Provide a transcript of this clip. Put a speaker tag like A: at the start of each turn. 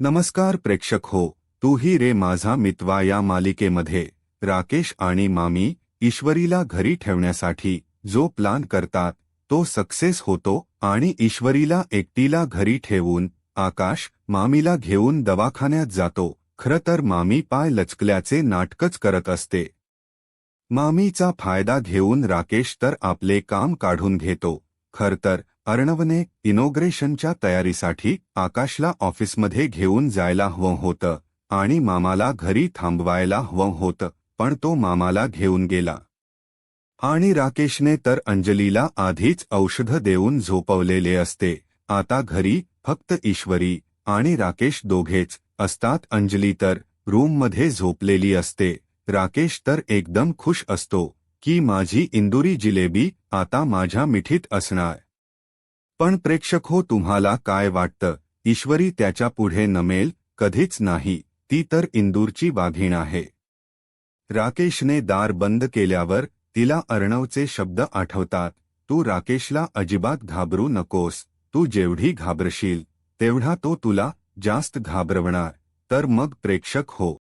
A: नमस्कार प्रेक्षक हो तूही रे माझा मितवा या मालिकेमध्ये. राकेश आणि मामी ईश्वरीला घरी ठेवण्यासाठी जो प्लान करतात तो सक्सेस होतो आणि ईश्वरीला एकटीला घरी ठेवून आकाश मामीला घेऊन दवाखान्यात जातो. खरं तर मामी पाय लचकल्याचे नाटकच करत असते. मामीचा फायदा घेऊन राकेश तर आपले काम काढून घेतो. खर तर अर्णवने इनोग्रेशनच्या तयारीसाठी आकाशला ऑफिसमध्ये घेऊन जायला हवं होतं आणि मामाला घरी थांबवायला हवं होतं पण तो मामाला घेऊन गेला. आणि राकेशने तर अंजलीला आधीच औषध देऊन झोपवलेले असते आता घरी फक्त ईश्वरी आणि राकेश दोघेच असतात. अंजली तर रूममध्ये झोपलेली असते राकेश तर एकदम खुश असतो. की माझी इंदुरी जिलेबी आता माझ्या मिठीत असणार. पण प्रेक्षक हो तुम्हाला काय वाटतं? ईश्वरी त्याच्या पुढे नमेल कधीच नाही ती तर इंदूरची वाघीण आहे. राकेशने दार बंद केल्यावर तिला अर्णवचे शब्द आठवतात तू राकेशला अजिबात घाबरू नकोस तू जेवढी घाबरशील तेवढा तो तुला जास्त घाबरवणार तर मग प्रेक्षक हो.